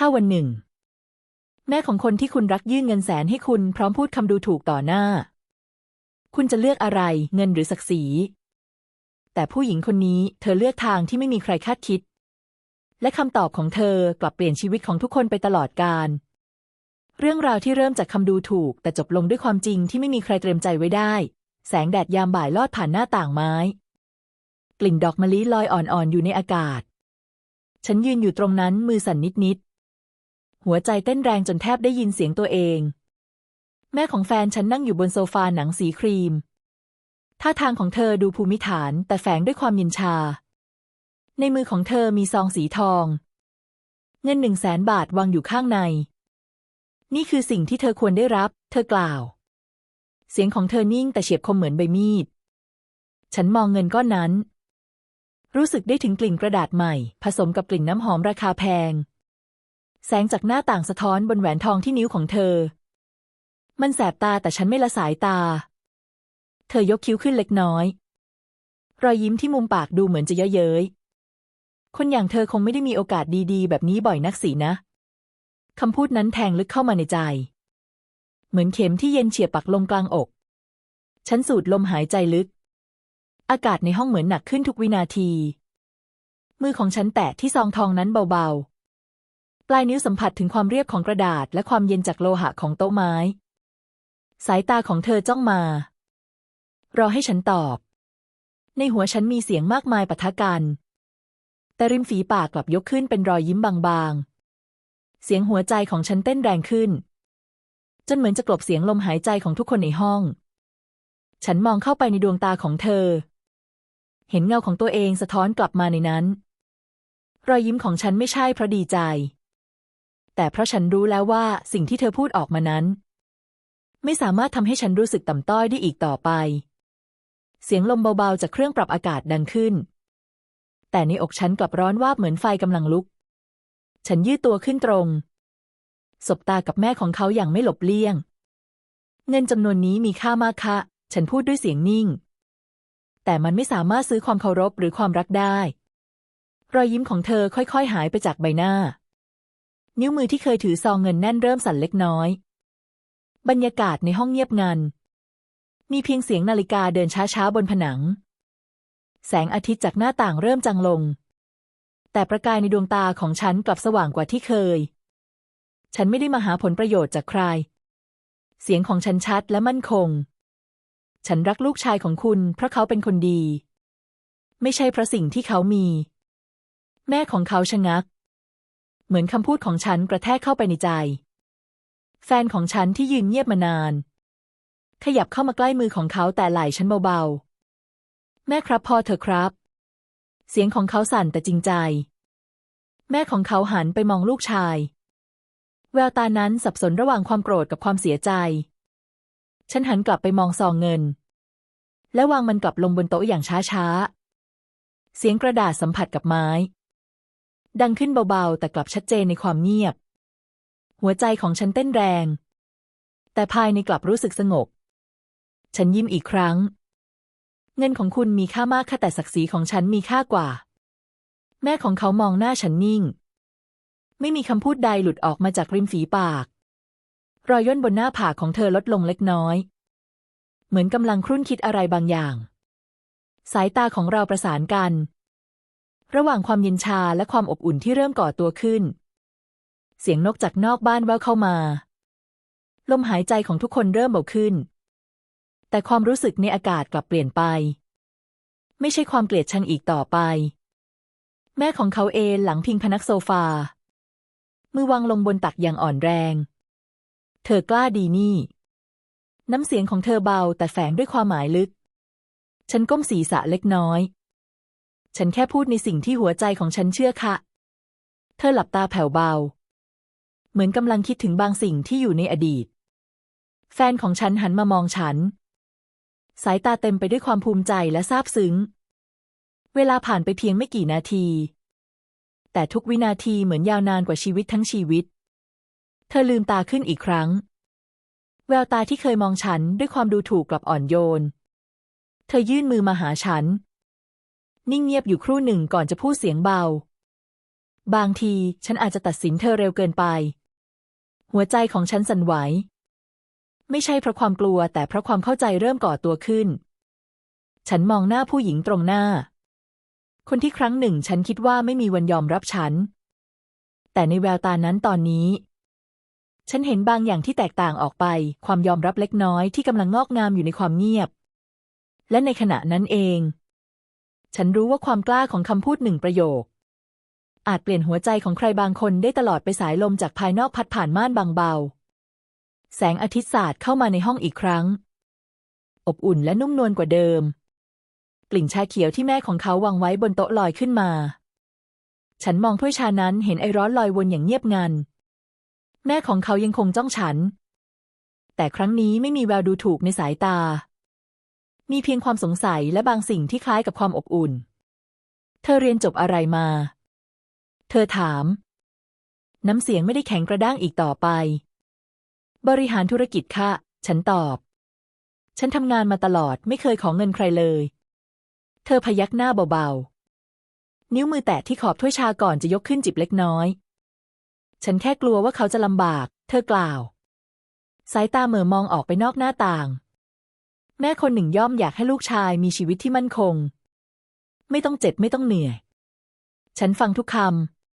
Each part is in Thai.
ถ้าวันหนึ่ง แม่ของคนที่คุณรักยื่นเงินแสนให้คุณพร้อมพูดคำดูถูกต่อหน้า คุณจะเลือกอะไรเงินหรือศักดิ์ศรี แต่ผู้หญิงคนนี้เธอเลือกทางที่ไม่มีใครคาดคิด และคำตอบของเธอกลับเปลี่ยนชีวิตของทุกคนไปตลอดกาลเรื่องราวที่เริ่มจากคำดูถูก แต่จบลงด้วยความจริงที่ไม่มีใครเตรียมใจไว้ได้ แสงแดดยามบ่ายลอดผ่านหน้าต่างไม้ กลิ่นดอกมะลิลอยอ่อนๆอยู่ในอากาศฉันยืนอยู่ตรงนั้นมือสั่นนิดๆ หัวใจเต้นแรงจนแทบได้ยินเสียงตัวเอง แม่ของแฟนฉันนั่งอยู่บนโซฟาหนังสีครีม ท่าทางของเธอดูภูมิฐานแต่แฝงด้วยความเย็นชา ในมือของเธอมีซองสีทอง เงินหนึ่งแสนบาทวางอยู่ข้างใน นี่คือสิ่งที่เธอควรได้รับ เธอกล่าว เสียงของเธอนิ่งแต่เฉียบคมเหมือนใบมีด ฉันมองเงินก้อนนั้น รู้สึกได้ถึงกลิ่นกระดาษใหม่ ผสมกับกลิ่นน้ำหอมราคาแพง แสงจากหน้าต่างสะท้อนบนแหวนทองที่นิ้วของเธอ มันแสบตาแต่ฉันไม่ละสายตา เธอยกคิ้วขึ้นเล็กน้อย รอยยิ้มที่มุมปากดูเหมือนจะเยอะเย้ย คนอย่างเธอคงไม่ได้มีโอกาสดีๆ แบบนี้บ่อยนักสินะ คำพูดนั้นแทงลึกเข้ามาในใจ เหมือนเข็มที่เย็นเฉียบปักลงกลางอก ฉันสูดลมหายใจลึก อากาศในห้องเหมือนหนักขึ้นทุกวินาที มือของฉันแตะที่ซองทองนั้นเบาๆ ปลายนิ้วสัมผัสถึงความเรียบของกระดาษและความเย็นจากโลหะของโต๊ะไม้ สายตาของเธอจ้องมา รอให้ฉันตอบ ในหัวฉันมีเสียงมากมายปะทะกัน แต่ริมฝีปากกลับยกขึ้นเป็นรอยยิ้มบางๆ เสียงหัวใจของฉันเต้นแรงขึ้น จนเหมือนจะกลบเสียงลมหายใจของทุกคนในห้อง ฉันมองเข้าไปในดวงตาของเธอ เห็นเงาของตัวเองสะท้อนกลับมาในนั้น รอยยิ้มของฉันไม่ใช่เพราะดีใจ แต่เพราะฉันรู้แล้วว่าสิ่งที่เธอพูดออกมานั้น ไม่สามารถทำให้ฉันรู้สึกต่ำต้อยได้อีกต่อไป เสียงลมเบาๆจากเครื่องปรับอากาศดังขึ้น แต่ในอกฉันกลับร้อนวาบเหมือนไฟกำลังลุก ฉันยืดตัวขึ้นตรง สบตากับแม่ของเขาอย่างไม่หลบเลี่ยง เงินจำนวนนี้มีค่ามากคะฉันพูดด้วยเสียงนิ่ง แต่มันไม่สามารถซื้อความเคารพหรือความรักได้ รอยยิ้มของเธอค่อยๆ หายไปจากใบหน้า นิ้วมือที่เคยถือซองเงินแน่นเริ่มสั่นเล็กน้อย บรรยากาศในห้องเงียบงัน มีเพียงเสียงนาฬิกาเดินช้าๆบนผนัง แสงอาทิตย์จากหน้าต่างเริ่มจางลง แต่ประกายในดวงตาของฉันกลับสว่างกว่าที่เคย ฉันไม่ได้มาหาผลประโยชน์จากใคร เสียงของฉันชัดและมั่นคง ฉันรักลูกชายของคุณเพราะเขาเป็นคนดี ไม่ใช่เพราะสิ่งที่เขามี แม่ของเขาชะงัก เหมือนคำพูดของฉันกระแทกเข้าไปในใจ แฟนของฉันที่ยืนเงียบมานาน ขยับเข้ามาใกล้มือของเขาแต่ไหล่ฉันเบาๆ แม่ครับพ่อเธอครับ เสียงของเขาสั่นแต่จริงใจ แม่ของเขาหันไปมองลูกชาย แววตานั้นสับสนระหว่างความโกรธกับความเสียใจ ฉันหันกลับไปมองซองเงิน และวางมันกลับลงบนโต๊ะอย่างช้าๆ เสียงกระดาษสัมผัสกับไม้ ดังขึ้นเบาๆ แต่กลับชัดเจนในความเงียบ หัวใจของฉันเต้นแรง แต่ภายในกลับรู้สึกสงบ ฉันยิ้มอีกครั้ง เงินของคุณมีค่ามากค่ะแต่ศักดิ์ศรีของฉันมีค่ากว่า แม่ของเขามองหน้าฉันนิ่ง ไม่มีคำพูดใดหลุดออกมาจากริมฝีปาก รอยย่นบนหน้าผากของเธอลดลงเล็กน้อย เหมือนกำลังครุ่นคิดอะไรบางอย่าง สายตาของเราประสานกัน ระหว่างความเย็นชาและความอบอุ่นที่เริ่มก่อตัวขึ้น เสียงนกจากนอกบ้านแว่วเข้ามา ลมหายใจของทุกคนเริ่มเบาขึ้น แต่ความรู้สึกในอากาศกลับเปลี่ยนไป ไม่ใช่ความเกลียดชังอีกต่อไป แม่ของเขาเอนหลังพิงพนักโซฟา มือวางลงบนตักอย่างอ่อนแรง เธอกล้าดีนี่ น้ำเสียงของเธอเบาแต่แฝงด้วยความหมายลึก ฉันก้มศีรษะเล็กน้อย ฉันแค่พูดในสิ่งที่หัวใจของฉันเชื่อค่ะ เธอหลับตาแผ่วเบา เหมือนกำลังคิดถึงบางสิ่งที่อยู่ในอดีต แฟนของฉันหันมามองฉัน สายตาเต็มไปด้วยความภูมิใจและซาบซึ้ง เวลาผ่านไปเพียงไม่กี่นาที แต่ทุกวินาทีเหมือนยาวนานกว่าชีวิตทั้งชีวิต เธอลืมตาขึ้นอีกครั้ง แววตาที่เคยมองฉันด้วยความดูถูกกลับอ่อนโยน เธอยื่นมือมาหาฉัน นิ่งเงียบอยู่ครู่หนึ่งก่อนจะพูดเสียงเบา บางทีฉันอาจจะตัดสินเธอเร็วเกินไป หัวใจของฉันสั่นไหว ไม่ใช่เพราะความกลัวแต่เพราะความเข้าใจเริ่มก่อตัวขึ้น ฉันมองหน้าผู้หญิงตรงหน้า คนที่ครั้งหนึ่งฉันคิดว่าไม่มีวันยอมรับฉัน แต่ในแววตานั้นตอนนี้ ฉันเห็นบางอย่างที่แตกต่างออกไป ความยอมรับเล็กน้อยที่กำลังงอกงามอยู่ในความเงียบ และในขณะนั้นเอง ฉันรู้ว่าความกล้าของคำพูดหนึ่งประโยค อาจเปลี่ยนหัวใจของใครบางคนได้ตลอดไปสายลมจากภายนอกพัดผ่านม่านบางเบา แสงอาทิตย์สาดเข้ามาในห้องอีกครั้ง อบอุ่นและนุ่มนวลกว่าเดิม กลิ่นชาเขียวที่แม่ของเขาวางไว้บนโต๊ะลอยขึ้นมา ฉันมองถ้วยชานั้นเห็นไอร้อนลอยวนอย่างเงียบงัน แม่ของเขายังคงจ้องฉัน แต่ครั้งนี้ไม่มีแววดูถูกในสายตา มีเพียงความสงสัยและบางสิ่งที่คล้ายกับความอบอุ่น เธอเรียนจบอะไรมา เธอถาม น้ำเสียงไม่ได้แข็งกระด้างอีกต่อไป บริหารธุรกิจค่ะ ฉันตอบ ฉันทำงานมาตลอดไม่เคยขอเงินใครเลย เธอพยักหน้าเบาๆ นิ้วมือแตะที่ขอบถ้วยชาก่อนจะยกขึ้นจิบเล็กน้อย ฉันแค่กลัวว่าเขาจะลำบาก เธอกล่าว สายตาเหม่อมองออกไปนอกหน้าต่าง แม่คนหนึ่งย่อมอยากให้ลูกชายมีชีวิตที่มั่นคง ไม่ต้องเจ็บไม่ต้องเหนื่อย ฉันฟังทุกค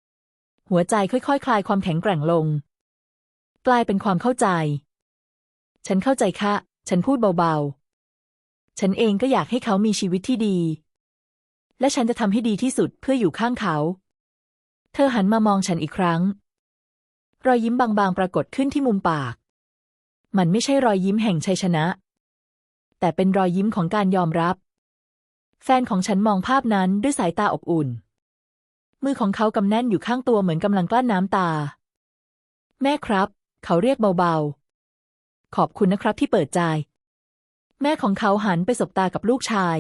ำหัวใจค่อยๆคคลายความแข็งแกร่งลง กลายเป็นความเข้าใจ ฉันเข้าใจค่ะ ฉันพูดเบาๆ ฉันเองก็อยากให้เขามีชีวิตที่ดี และฉันจะทำให้ดีที่สุดเพื่ออยู่ข้างเขา เธอหันมามองฉันอีกครั้ง รอยยิ้มบางๆ ปรากฏขึ้นที่มุมปาก มันไม่ใช่รอยยิ้มแห่งชัยชนะ แต่เป็นรอยยิ้มของการยอมรับ แฟนของฉันมองภาพนั้นด้วยสายตาอบอุ่น มือของเขากำแน่นอยู่ข้างตัวเหมือนกำลังกลั้นน้ำตา แม่ครับ เขาเรียกเบาๆ ขอบคุณนะครับที่เปิดใจ แม่ของเขาหันไปสบตากับลูกชาย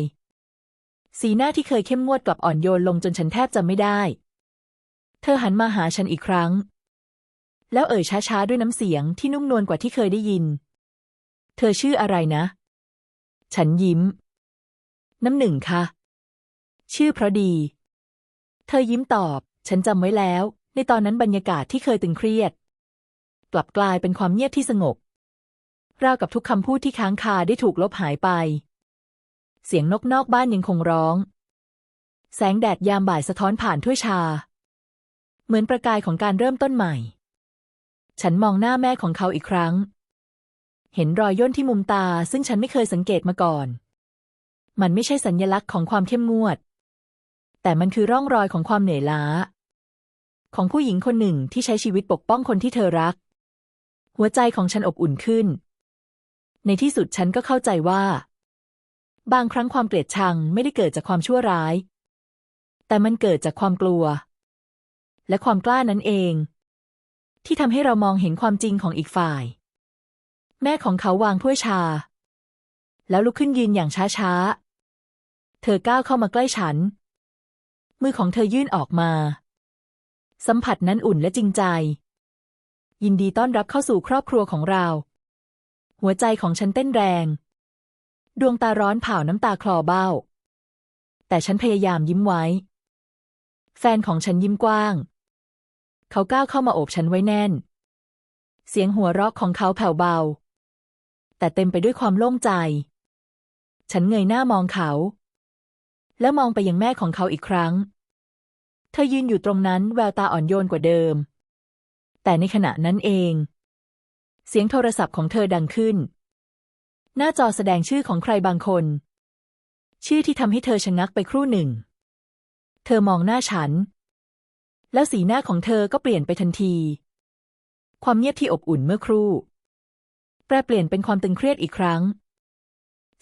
สีหน้าที่เคยเข้มงวดกลับอ่อนโยนลงจนฉันแทบจำไม่ได้ เธอหันมาหาฉันอีกครั้ง แล้วเอ่ยช้าๆด้วยน้ำเสียงที่นุ่มนวลกว่าที่เคยได้ยิน เธอชื่ออะไรนะ ฉันยิ้ม น้ำหนึ่งค่ะชื่อเพราะดี เธอยิ้มตอบ ฉันจำไว้แล้ว ในตอนนั้นบรรยากาศที่เคยตึงเครียด กลับกลายเป็นความเงียบที่สงบ ราวกับทุกคำพูดที่ค้างคาได้ถูกลบหายไป เสียงนกนอกบ้านยังคงร้อง แสงแดดยามบ่ายสะท้อนผ่านถ้วยชา เหมือนประกายของการเริ่มต้นใหม่ ฉันมองหน้าแม่ของเขาอีกครั้ง เห็นรอยย่นที่มุมตาซึ่งฉันไม่เคยสังเกตมาก่อน มันไม่ใช่สัญญลักษณ์ของความเข้มงวด แต่มันคือร่องรอยของความเหนื่อยล้า ของผู้หญิงคนหนึ่งที่ใช้ชีวิตปกป้องคนที่เธอรัก หัวใจของฉันอบอุ่นขึ้น ในที่สุดฉันก็เข้าใจว่า บางครั้งความเกลียดชังไม่ได้เกิดจากความชั่วร้าย แต่มันเกิดจากความกลัว และความกล้านั้นเอง ที่ทำให้เรามองเห็นความจริงของอีกฝ่าย แม่ของเขาวางถ้วยชา แล้วลุกขึ้นยืนอย่างช้าๆ เธอก้าวเข้ามาใกล้ฉัน มือของเธอยื่นออกมา สัมผัสนั้นอุ่นและจริงใจ ยินดีต้อนรับเข้าสู่ครอบครัวของเรา หัวใจของฉันเต้นแรง ดวงตาร้อนเผาน้ำตาคลอเบ้า แต่ฉันพยายามยิ้มไว้ แฟนของฉันยิ้มกว้าง เขาก้าวเข้ามาโอบฉันไว้แน่นเสียงหัวเราะของเขาแผ่วเบา แต่เต็มไปด้วยความโล่งใจ ฉันเงยหน้ามองเขา แล้วมองไปยังแม่ของเขาอีกครั้ง เธอยืนอยู่ตรงนั้นแววตาอ่อนโยนกว่าเดิม แต่ในขณะนั้นเอง เสียงโทรศัพท์ของเธอดังขึ้น หน้าจอแสดงชื่อของใครบางคน ชื่อที่ทำให้เธอชะงักไปครู่หนึ่ง เธอมองหน้าฉัน แล้วสีหน้าของเธอก็เปลี่ยนไปทันที ความเงียบที่อบอุ่นเมื่อครู่ แปรเปลี่ยนเป็นความตึงเครียดอีกครั้ง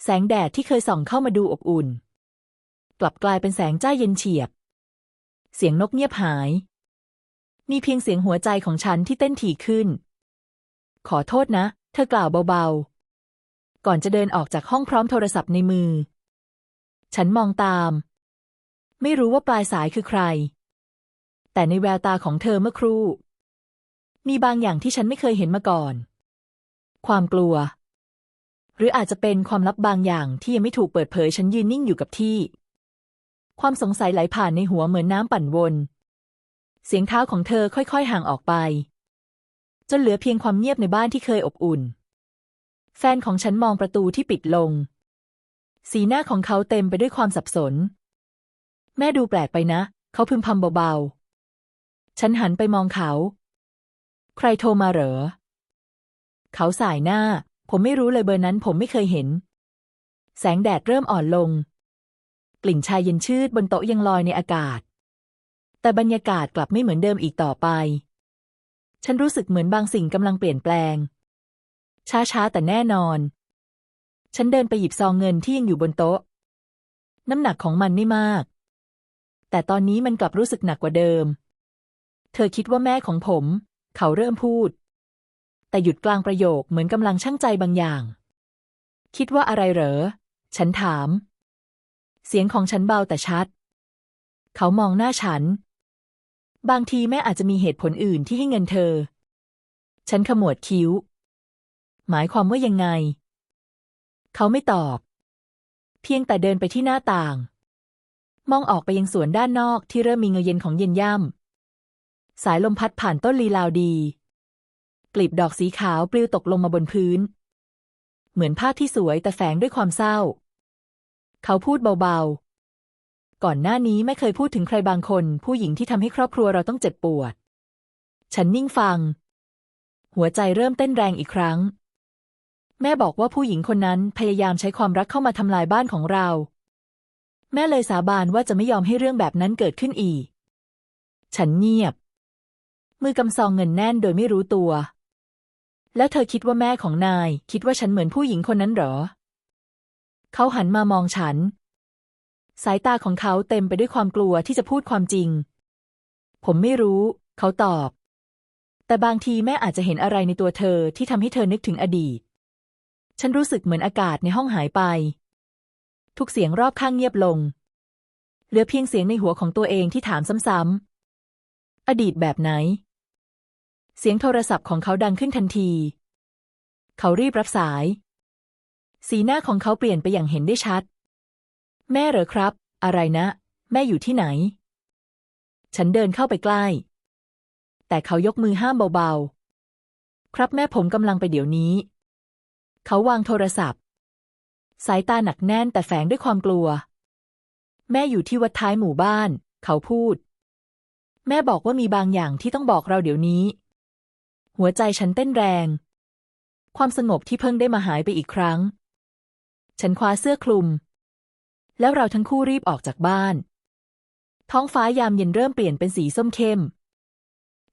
แสงแดดที่เคยส่องเข้ามาดูอบอุ่น กลับกลายเป็นแสงจ้าเย็นเฉียบ เสียงนกเงียบหาย มีเพียงเสียงหัวใจของฉันที่เต้นถี่ขึ้น ขอโทษนะ เธอกล่าวเบาๆ ก่อนจะเดินออกจากห้องพร้อมโทรศัพท์ในมือ ฉันมองตาม ไม่รู้ว่าปลายสายคือใคร แต่ในแววตาของเธอเมื่อครู่ มีบางอย่างที่ฉันไม่เคยเห็นมาก่อน ความกลัว หรืออาจจะเป็นความลับบางอย่างที่ยังไม่ถูกเปิดเผยฉันยืนนิ่งอยู่กับที่ ความสงสัยไหลผ่านในหัวเหมือนน้ำปั่นวน เสียงเท้าของเธอค่อยๆ ห่างออกไป จนเหลือเพียงความเงียบในบ้านที่เคยอบอุ่น แฟนของฉันมองประตูที่ปิดลง สีหน้าของเขาเต็มไปด้วยความสับสน แม่ดูแปลกไปนะ เขาพึมพำเบาๆ ฉันหันไปมองเขา ใครโทรมาเหรอ เขาสายหน้า ผมไม่รู้เลยเบอร์นั้นผมไม่เคยเห็น แสงแดดเริ่มอ่อนลง กลิ่นชายเย็นชืดบนโต๊ะยังลอยในอากาศ แต่บรรยากาศกลับไม่เหมือนเดิมอีกต่อไป ฉันรู้สึกเหมือนบางสิ่งกำลังเปลี่ยนแปลง ช้าๆแต่แน่นอน ฉันเดินไปหยิบซองเงินที่ยังอยู่บนโต๊ะ น้ำหนักของมันไม่มาก แต่ตอนนี้มันกลับรู้สึกหนักกว่าเดิม เธอคิดว่าแม่ของผม เขาเริ่มพูด แต่หยุดกลางประโยคเหมือนกำลังชั่งใจบางอย่าง คิดว่าอะไรเหรอ ฉันถาม เสียงของฉันเบาแต่ชัด เขามองหน้าฉัน บางทีแม่อาจจะมีเหตุผลอื่นที่ให้เงินเธอ ฉันขมวดคิ้ว หมายความว่ายังไง เขาไม่ตอบ เพียงแต่เดินไปที่หน้าต่าง มองออกไปยังสวนด้านนอกที่เริ่มมีเงยเย็นของเย็นย่ำสายลมพัดผ่านต้นลีลาวดี กลีบดอกสีขาวปลิวตกลงมาบนพื้น เหมือนภาพที่สวยแต่แฝงด้วยความเศร้า เขาพูดเบาๆ ก่อนหน้านี้ไม่เคยพูดถึงใครบางคน ผู้หญิงที่ทำให้ครอบครัวเราต้องเจ็บปวด ฉันนิ่งฟัง หัวใจเริ่มเต้นแรงอีกครั้ง แม่บอกว่าผู้หญิงคนนั้นพยายามใช้ความรักเข้ามาทำลายบ้านของเรา แม่เลยสาบานว่าจะไม่ยอมให้เรื่องแบบนั้นเกิดขึ้นอีก ฉันเงียบมือกำซองเงินแน่นโดยไม่รู้ตัว แล้วเธอคิดว่าแม่ของนาย คิดว่าฉันเหมือนผู้หญิงคนนั้นเหรอ เขาหันมามองฉัน สายตาของเขาเต็มไปด้วยความกลัวที่จะพูดความจริง ผมไม่รู้ เขาตอบ แต่บางทีแม่อาจจะเห็นอะไรในตัวเธอที่ทำให้เธอนึกถึงอดีต ฉันรู้สึกเหมือนอากาศในห้องหายไป ทุกเสียงรอบข้างเงียบลง เหลือเพียงเสียงในหัวของตัวเองที่ถามซ้ำๆอดีตแบบไหน เสียงโทรศัพท์ของเขาดังขึ้นทันที เขารีบรับสาย สีหน้าของเขาเปลี่ยนไปอย่างเห็นได้ชัด แม่เหรอครับ อะไรนะ แม่อยู่ที่ไหน ฉันเดินเข้าไปใกล้ แต่เขายกมือห้ามเบาๆ ครับแม่ผมกำลังไปเดี๋ยวนี้ เขาวางโทรศัพท์ สายตาหนักแน่นแต่แฝงด้วยความกลัว แม่อยู่ที่วัดท้ายหมู่บ้าน เขาพูด แม่บอกว่ามีบางอย่างที่ต้องบอกเราเดี๋ยวนี้ หัวใจฉันเต้นแรง ความสงบที่เพิ่งได้มาหายไปอีกครั้ง ฉันคว้าเสื้อคลุม แล้วเราทั้งคู่รีบออกจากบ้าน ท้องฟ้ายามเย็นเริ่มเปลี่ยนเป็นสีส้มเข้ม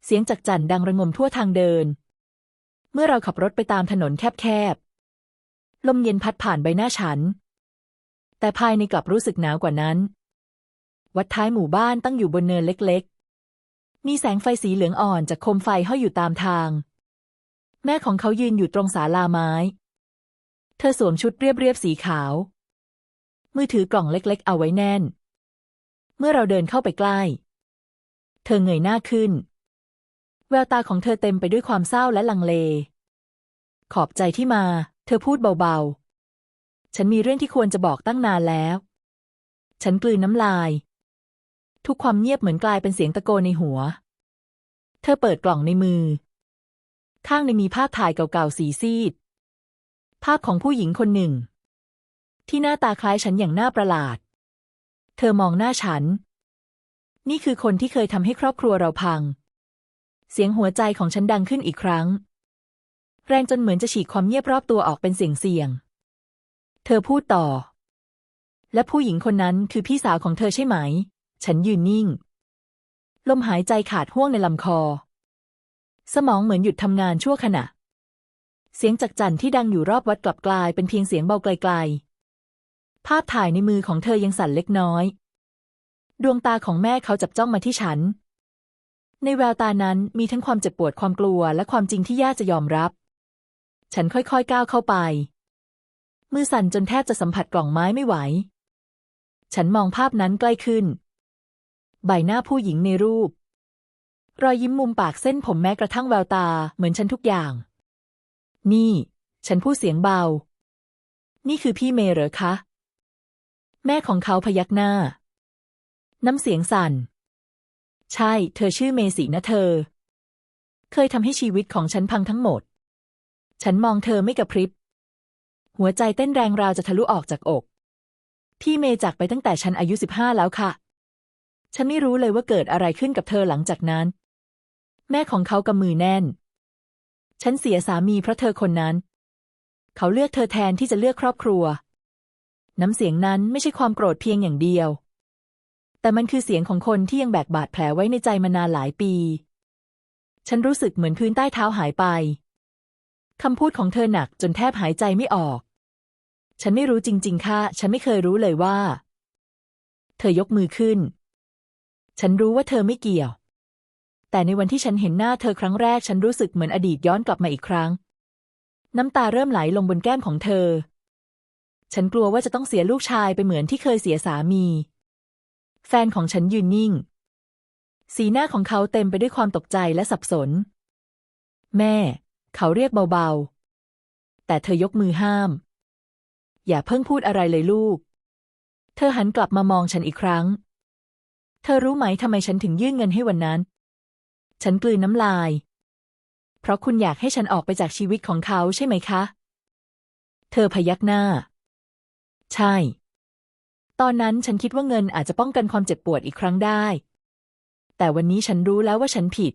เสียงจักจั่นดังระงมทั่วทางเดิน เมื่อเราขับรถไปตามถนนแคบๆ ลมเย็นพัดผ่านใบหน้าฉัน แต่ภายในกลับรู้สึกหนาวกว่านั้น วัดท้ายหมู่บ้านตั้งอยู่บนเนินเล็กๆ มีแสงไฟสีเหลืองอ่อนจากโคมไฟห้อยอยู่ตามทาง แม่ของเขายืนอยู่ตรงศาลาไม้ เธอสวมชุดเรียบๆสีขาว มือถือกล่องเล็กๆ เอาไว้แน่น เมื่อเราเดินเข้าไปใกล้ เธอเงยหน้าขึ้น แววตาของเธอเต็มไปด้วยความเศร้าและลังเล ขอบใจที่มา เธอพูดเบาๆ ฉันมีเรื่องที่ควรจะบอกตั้งนานแล้ว ฉันกลืนน้ำลาย ทุกความเงียบเหมือนกลายเป็นเสียงตะโกนในหัว เธอเปิดกล่องในมือ ข้างในมีภาพถ่ายเก่าๆสีซีด ภาพของผู้หญิงคนหนึ่ง ที่หน้าตาคล้ายฉันอย่างน่าประหลาด เธอมองหน้าฉัน นี่คือคนที่เคยทำให้ครอบครัวเราพัง เสียงหัวใจของฉันดังขึ้นอีกครั้ง แรงจนเหมือนจะฉีกความเงียบรอบตัวออกเป็นเสียงเสียง เธอพูดต่อ และผู้หญิงคนนั้นคือพี่สาวของเธอใช่ไหม ฉันยืนนิ่ง ลมหายใจขาดห่วงในลำคอ สมองเหมือนหยุดทำงานชั่วขณะ เสียงจักจั่นที่ดังอยู่รอบวัดกลับกลายเป็นเพียงเสียงเบาไกลๆ ภาพถ่ายในมือของเธอยังสั่นเล็กน้อย ดวงตาของแม่เขาจับจ้องมาที่ฉัน ในแววตานั้นมีทั้งความเจ็บปวดความกลัวและความจริงที่ยากจะยอมรับ ฉันค่อยๆก้าวเข้าไป มือสั่นจนแทบจะสัมผัสกล่องไม้ไม่ไหวฉันมองภาพนั้นใกล้ขึ้น ใบหน้าผู้หญิงในรูป รอยยิ้มมุมปากเส้นผมแม้กระทั่งแววตาเหมือนฉันทุกอย่าง นี่ ฉันพูดเสียงเบา นี่คือพี่เมย์เหรอคะ แม่ของเขาพยักหน้า น้ำเสียงสั่น ใช่ เธอชื่อเมสีนะเธอ เคยทำให้ชีวิตของฉันพังทั้งหมด ฉันมองเธอไม่กระพริบ หัวใจเต้นแรงราวจะทะลุออกจากอก พี่เมย์จากไปตั้งแต่ฉันอายุสิบห้าแล้วค่ะ ฉันไม่รู้เลยว่าเกิดอะไรขึ้นกับเธอหลังจากนั้น แม่ของเขากำมือแน่น ฉันเสียสามีเพราะเธอคนนั้น เขาเลือกเธอแทนที่จะเลือกครอบครัว น้ำเสียงนั้นไม่ใช่ความโกรธเพียงอย่างเดียว แต่มันคือเสียงของคนที่ยังแบกบาดแผลไว้ในใจมานานหลายปี ฉันรู้สึกเหมือนพื้นใต้เท้าหายไปคำพูดของเธอหนักจนแทบหายใจไม่ออก ฉันไม่รู้จริง ๆ ค่ะ ฉันไม่เคยรู้เลยว่า เธอยกมือขึ้น ฉันรู้ว่าเธอไม่เกี่ยว แต่ในวันที่ฉันเห็นหน้าเธอครั้งแรกฉันรู้สึกเหมือนอดีตย้อนกลับมาอีกครั้ง น้ำตาเริ่มไหลลงบนแก้มของเธอ ฉันกลัวว่าจะต้องเสียลูกชายไปเหมือนที่เคยเสียสามี แฟนของฉันยืนนิ่ง สีหน้าของเขาเต็มไปด้วยความตกใจและสับสน แม่ เขาเรียกเบาๆ แต่เธอยกมือห้าม อย่าเพิ่งพูดอะไรเลยลูก เธอหันกลับมามองฉันอีกครั้ง เธอรู้ไหมทำไมฉันถึงยื่นเงินให้วันนั้น ฉันกลืนน้ำลาย เพราะคุณอยากให้ฉันออกไปจากชีวิตของเขาใช่ไหมคะ เธอพยักหน้า ใช่ ตอนนั้นฉันคิดว่าเงินอาจจะป้องกันความเจ็บปวดอีกครั้งได้ แต่วันนี้ฉันรู้แล้วว่าฉันผิด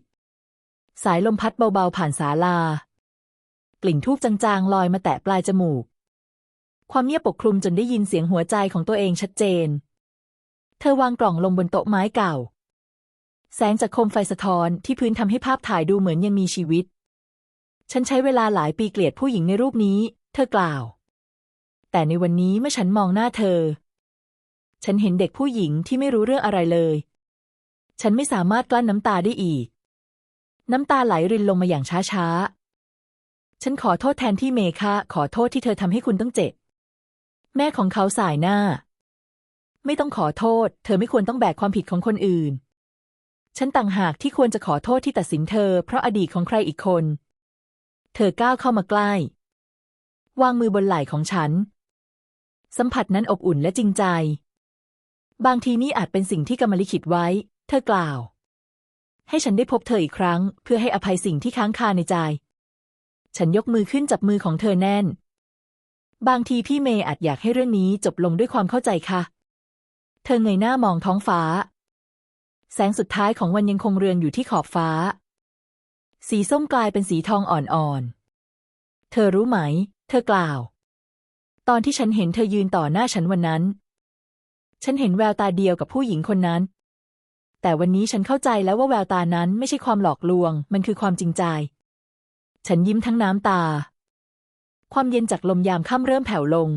สายลมพัดเบาๆผ่านศาลา กลิ่นทูบจางๆ ลอยมาแตะปลายจมูก ความเงียบปกคลุมจนได้ยินเสียงหัวใจของตัวเองชัดเจน เธอวางกล่องลงบนโต๊ะไม้เก่า แสงจากโคมไฟสะท้อนที่พื้นทำให้ภาพถ่ายดูเหมือนยังมีชีวิต ฉันใช้เวลาหลายปีเกลียดผู้หญิงในรูปนี้ เธอกล่าว แต่ในวันนี้เมื่อฉันมองหน้าเธอ ฉันเห็นเด็กผู้หญิงที่ไม่รู้เรื่องอะไรเลย ฉันไม่สามารถกลั้นน้ำตาได้อีก น้ำตาไหลรินลงมาอย่างช้าๆ ฉันขอโทษแทนที่เมคาขอโทษที่เธอทำให้คุณต้องเจ็บ แม่ของเขาสายหน้า ไม่ต้องขอโทษ เธอไม่ควรต้องแบกความผิดของคนอื่น ฉันต่างหากที่ควรจะขอโทษที่ตัดสินเธอ เพราะอดีตของใครอีกคน เธอก้าวเข้ามาใกล้ วางมือบนไหล่ของฉัน สัมผัสนั้นอบอุ่นและจริงใจ บางทีนี่อาจเป็นสิ่งที่กรรมลิขิตไว้ เธอกล่าว ให้ฉันได้พบเธออีกครั้ง เพื่อให้อภัยสิ่งที่ค้างคาในใจ ฉันยกมือขึ้นจับมือของเธอแน่น บางทีพี่เมย์อาจอยากให้เรื่องนี้จบลงด้วยความเข้าใจค่ะ เธอเงยหน้ามองท้องฟ้า แสงสุดท้ายของวันยังคงเรืองอยู่ที่ขอบฟ้า สีส้มกลายเป็นสีทองอ่อนๆ เธอรู้ไหม เธอกล่าว ตอนที่ฉันเห็นเธอยืนต่อหน้าฉันวันนั้น ฉันเห็นแววตาเดียวกับผู้หญิงคนนั้น แต่วันนี้ฉันเข้าใจแล้วว่าแววตานั้นไม่ใช่ความหลอกลวง มันคือความจริงใจ ฉันยิ้มทั้งน้ำตา ความเย็นจากลมยามค่ำเริ่มแผ่วลง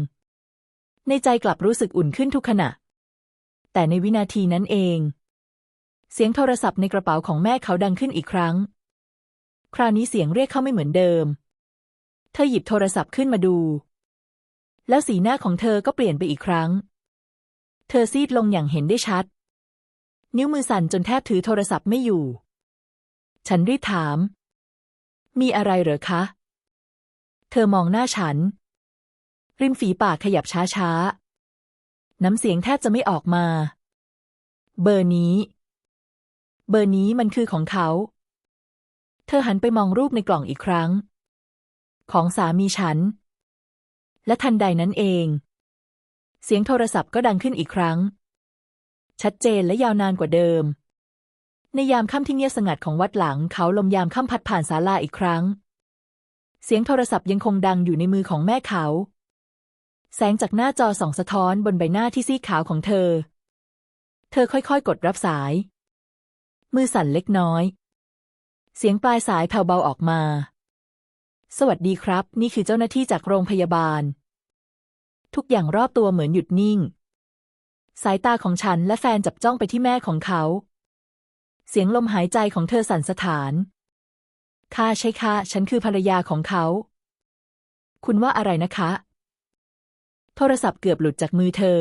ในใจกลับรู้สึกอุ่นขึ้นทุกขณะ แต่ในวินาทีนั้นเอง เสียงโทรศัพท์ในกระเป๋าของแม่เขาดังขึ้นอีกครั้ง คราวนี้เสียงเรียกเข้าไม่เหมือนเดิม เธอหยิบโทรศัพท์ขึ้นมาดู แล้วสีหน้าของเธอก็เปลี่ยนไปอีกครั้ง เธอซีดลงอย่างเห็นได้ชัด นิ้วมือสั่นจนแทบถือโทรศัพท์ไม่อยู่ ฉันรีบถาม มีอะไรเหรอคะ เธอมองหน้าฉัน ริมฝีปากขยับช้าๆ น้ำเสียงแทบจะไม่ออกมา เบอร์นี้ เบอร์นี้มันคือของเขา เธอหันไปมองรูปในกล่องอีกครั้ง ของสามีฉัน และทันใดนั้นเอง เสียงโทรศัพท์ก็ดังขึ้นอีกครั้ง ชัดเจนและยาวนานกว่าเดิม ในยามค่ำที่เงียบสงัดของวัดหลังเขาลมยามค่ำพัดผ่านศาลาอีกครั้ง เสียงโทรศัพท์ยังคงดังอยู่ในมือของแม่เขา แสงจากหน้าจอส่องสะท้อนบนใบหน้าที่ซีดขาวของเธอ เธอค่อยๆ กดรับสาย มือสั่นเล็กน้อย เสียงปลายสายแผ่วเบาออกมา สวัสดีครับ นี่คือเจ้าหน้าที่จากโรงพยาบาล ทุกอย่างรอบตัวเหมือนหยุดนิ่ง สายตาของฉันและแฟนจับจ้องไปที่แม่ของเขา เสียงลมหายใจของเธอสั่นสะท้านค่ะใช่ค่ะ ฉันคือภรรยาของเขา คุณว่าอะไรนะคะ ทรศัพท์เกือบหลุดจากมือเธอ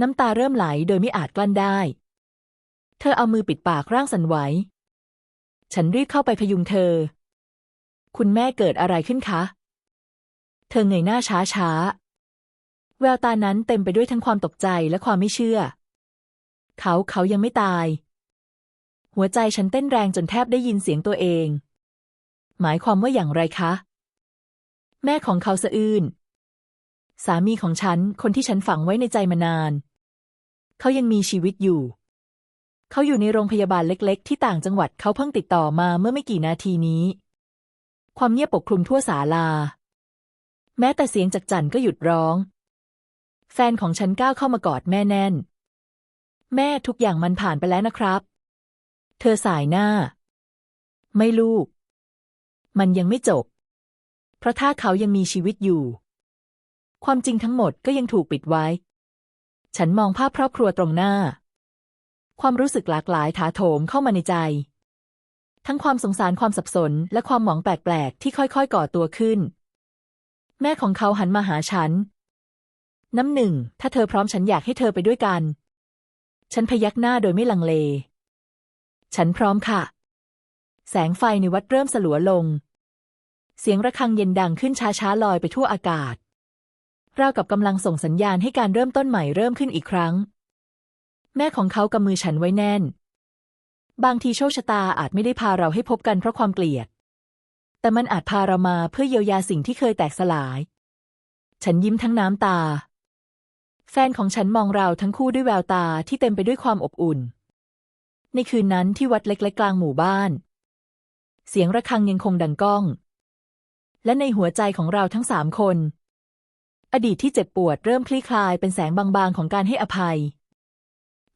น้ำตาเริ่มไหลโดยไม่อาจกลั้นได้ เธอเอามือปิดปากร่างสั่นไหว ฉันรีบเข้าไปพยุงเธอ คุณแม่เกิดอะไรขึ้นคะ เธอเงยหน้าช้าช้าแววตานั้นเต็มไปด้วยทั้งความตกใจและความไม่เชื่อ เขาเขายังไม่ตาย หัวใจฉันเต้นแรงจนแทบได้ยินเสียงตัวเอง หมายความว่าอย่างไรคะ แม่ของเขาสะอื้น สามีของฉัน คนที่ฉันฝังไว้ในใจมานาน เขายังมีชีวิตอยู่ เขาอยู่ในโรงพยาบาลเล็ก ๆ ที่ต่างจังหวัดเขาเพิ่งติดต่อมาเมื่อไม่กี่นาทีนี้ ความเงียบปกคลุมทั่วศาลา แม้แต่เสียงจากจันก็หยุดร้อง แฟนของฉันก้าวเข้ามากอดแม่แน่น แม่ทุกอย่างมันผ่านไปแล้วนะครับ เธอสายหน้า ไม่ลูก มันยังไม่จบ เพราะถ้าเขายังมีชีวิตอยู่ ความจริงทั้งหมดก็ยังถูกปิดไว้ ฉันมองภาพครอบครัวตรงหน้า ความรู้สึกหลากหลายถาโถมเข้ามาในใจ ทั้งความสงสารความสับสน และความหมองแปลกๆ ที่ค่อยๆ ก่อตัวขึ้น แม่ของเขาหันมาหาฉัน น้ำหนึ่ง ถ้าเธอพร้อมฉันอยากให้เธอไปด้วยกัน ฉันพยักหน้าโดยไม่ลังเล ฉันพร้อมค่ะ แสงไฟในวัดเริ่มสลัวลง เสียงระฆังเย็นดังขึ้นช้าๆลอยไปทั่วอากาศ ราวกับกำลังส่งสัญญาณให้การเริ่มต้นใหม่เริ่มขึ้นอีกครั้ง แม่ของเขากำมือฉันไว้แน่น บางทีโชคชะตาอาจไม่ได้พาเราให้พบกันเพราะความเกลียด แต่มันอาจพาเรามาเพื่อเยียวยาสิ่งที่เคยแตกสลาย ฉันยิ้มทั้งน้ำตา แฟนของฉันมองเราทั้งคู่ด้วยแววตาที่เต็มไปด้วยความอบอุ่น ในคืนนั้นที่วัดเล็กๆกลางหมู่บ้าน เสียงระฆังยังคงดังก้องและในหัวใจของเราทั้งสามคน อดีตที่เจ็บปวดเริ่มคลี่คลายเป็นแสงบางๆของการให้อภัย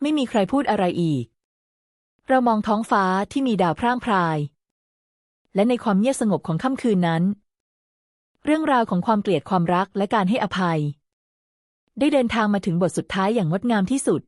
ไม่มีใครพูดอะไรอีก เรามองท้องฟ้าที่มีดาวพร่างพราย และในความเงียบสงบของค่ำคืนนั้น เรื่องราวของความเกลียดความรักและการให้อภัย ได้เดินทางมาถึงบทสุดท้ายอย่างงดงามที่สุด